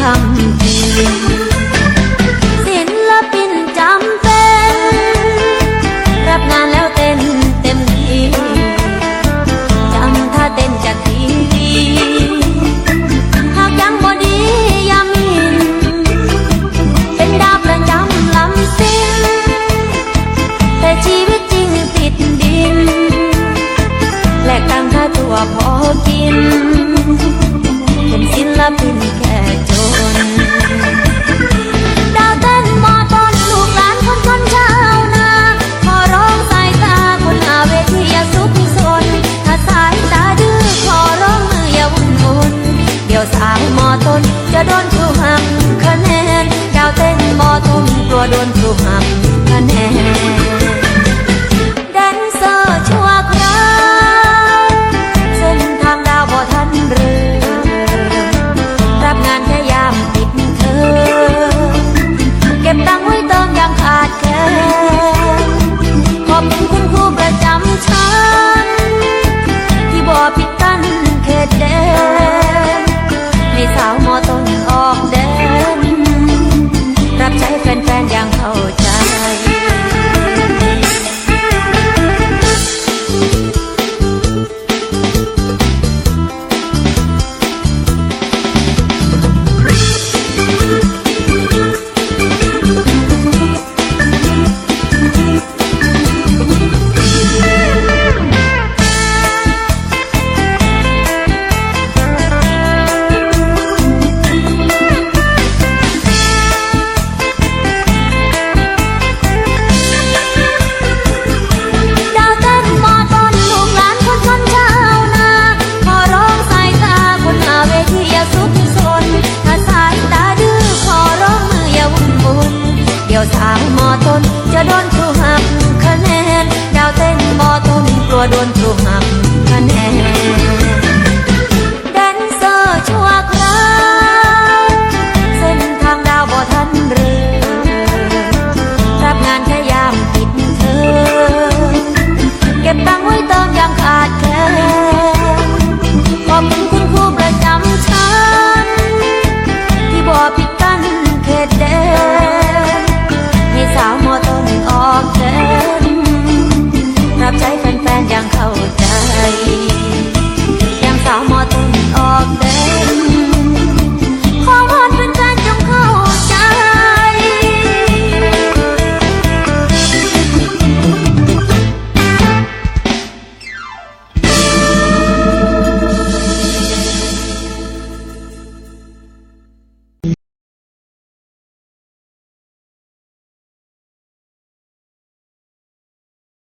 คำพีศิลปินจำเป็น รับงานแล้วเต้นเต็มที่จำถ้าเต้นจะกทีดีหากยังบ่ดียามิน เป็นดาบและจำลำสิ้นแต่ชีวิตจริงติดดิน และตังถ้าตัวพอกิน เป็นศิลปินแค่ มอต้น จะโดนครูหักคะแนนดาวเต้นมอทุ่มกลัวโดนครูหักคะแนน